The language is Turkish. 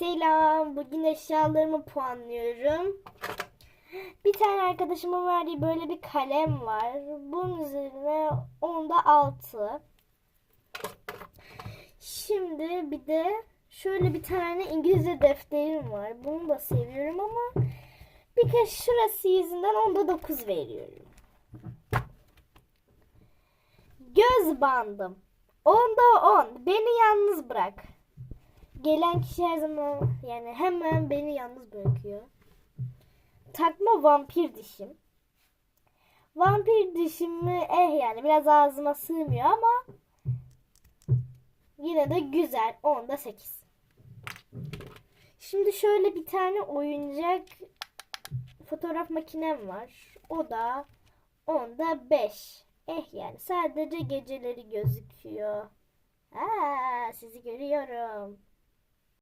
Selam. Bugün eşyalarımı puanlıyorum. Bir tane arkadaşımın verdiği böyle bir kalem var. Bunun üzerine onda 6. Şimdi bir de şöyle bir tane İngilizce defterim var. Bunu da seviyorum ama bir kez şurası yüzünden onda 9 veriyorum. Göz bandım. Onda 10. Beni yalnız bırak. Gelen kişi her zaman yani hemen beni yalnız bırakıyor. Takma vampir dişim. Vampir dişimi eh yani biraz ağzıma sığmıyor ama yine de güzel. Onda 8. Şimdi şöyle bir tane oyuncak fotoğraf makinem var. O da onda 5. Eh yani sadece geceleri gözüküyor. Aa, sizi görüyorum.